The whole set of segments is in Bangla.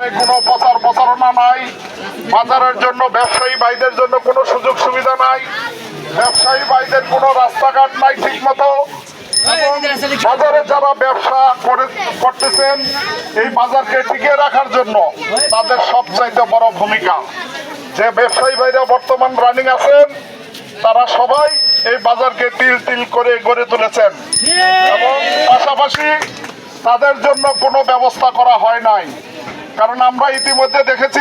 কোনো প্রচার প্রচারণা নাই। বাজারের জন্য ব্যবসায়ী ভাইদের জন্য কোনো সুযোগ সুবিধা নাই। ব্যবসায়ী ভাইদের কোনো রাস্তাঘাট নাই ঠিক মতো বাজারে যারা ব্যবসা করে করতেছেন, এই বাজারকে টিকিয়ে রাখার জন্য তাদের সবচাইতে বড় ভূমিকা। যে ব্যবসায়ী ভাইরা বর্তমান রানিং আছেন, তারা সবাই এই বাজারকে তিল তিল করে গড়ে তুলেছেন। এবং পাশাপাশি তাদের জন্য কোনো ব্যবস্থা করা হয় নাই। কারণ আমরা ইতিমধ্যে দেখেছি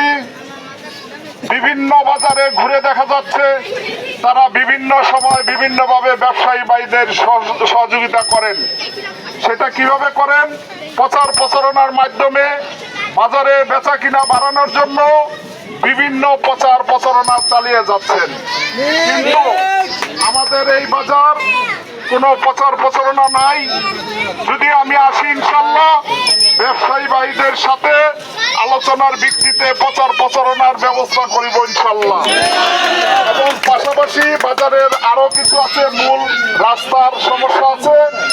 বিভিন্ন বাজারে ঘুরে দেখা যাচ্ছে, তারা বিভিন্ন সময় বিভিন্নভাবে ব্যবসায়ী ভাইদের সহ- সহযোগিতা করেন। সেটা কীভাবে করেন? প্রচার প্রচারণার মাধ্যমে বাজারে বেচা কিনা বাড়ানোর জন্য বিভিন্ন প্রচার প্রচারণা চালিয়ে যাচ্ছেন। কিন্তু আমাদের এই বাজার কোনো প্রচার প্রচারণা নাই। যদি আমি আসি, ইনশাল্লাহ ব্যবসায়ী ভাইদের সাথে আলোচনার ভিত্তিতে প্রচার প্রচারণার ব্যবস্থা করিব, ইনশাল্লাহ। এবং পাশাপাশি বাজারের আরও কিছু আছে, মূল রাস্তার সমস্যা আছে।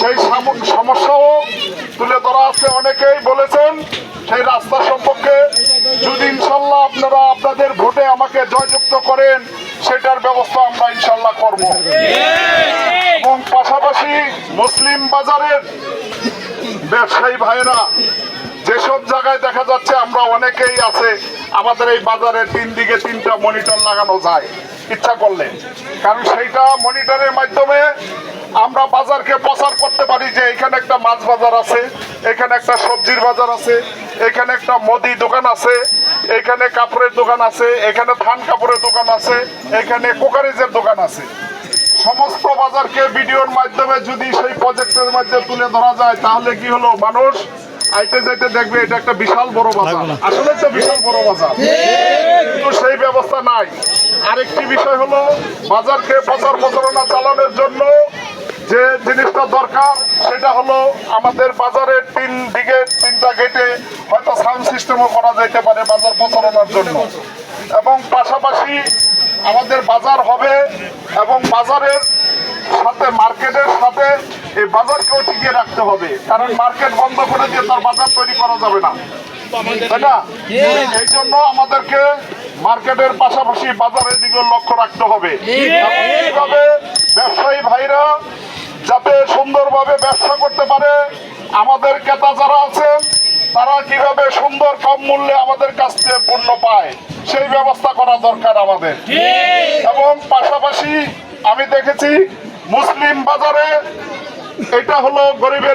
সেই সাম- সমস্যাও তুলে ধরা আছে। অনেকেই বলেছেন সেই রাস্তা সম্পর্কে। যদি ইনশাল্লাহ আপনারা আপনাদের ভোটে আমাকে জয়যুক্ত করেন, সেটার ব্যবস্থা আমরা ইনশাল্লাহ করব। পাশাপাশি মুসলিম বাজারের ব্যবসায়ী ভাইরা যেসব জায়গায় দেখা যাচ্ছে আমরা অনেকেই আছে, আমাদের এই বাজারে তিন দিকে তিনটা মনিটর লাগানো যায়। ইচ্ছা করলে। কারণ সেইটা মনিটরের মাধ্যমে আমরা বাজারকে প্রচার করতে পারি যে এখানে একটা মাছ বাজার আছে, এখানে একটা সবজির বাজার আছে, এখানে একটা মুদি দোকান আছে, এখানে কাপড়ের দোকান আছে, এখানে ধান কাপড়ের দোকান আছে, এখানে কোকারিজের দোকান আছে। সমস্ত বাজারকে ভিডিওর মাধ্যমে যদি সেই প্রজেক্টের মাধ্যমে তুলে ধরা যায় তাহলে কি হলো? মানুষ আইতে যাইতে দেখবে এটা একটা বিশাল বড় বাজার। আসলে তো বিশাল বড় বাজার। কিন্তু সেই ব্যবস্থা নাই। আরেকটি বিষয় হলো বাজারকে প্রচার প্রচারণা চালানোর জন্য যে জিনিসটা দরকার সেটা হলো আমাদের বাজারের তিন দিকে তিনটা গেটে হয়তো সাউন্ড সিস্টেমও করা যাইতে পারে বাজার প্রচারণার জন্য। এবং পাশাপাশি আমাদের বাজার হবে এবং বাজারের সাথে মার্কেটের সাথে এই বাজারকেও টিকিয়ে রাখতে হবে। কারণ মার্কেট বন্ধ করে দিয়ে তার বাজার তৈরি করা যাবে না। তাই না? এই জন্য আমাদেরকে মার্কেটের পাশাপাশি বাজারের দিকে লক্ষ্য রাখতে হবে। ব্যবসায়ী ভাইরা যাতে সুন্দরভাবে ব্যবসা করতে পারে। আমাদের ক্রেতা যারা আছেন, তারা কীভাবে সুন্দর কম মূল্যে আমাদের কাছ থেকে পণ্য পায়, সেই ব্যবস্থা করা দরকার আমাদের। এবং পাশাপাশি আমি দেখেছি, মুসলিম বাজারে এটা হলো গরিবের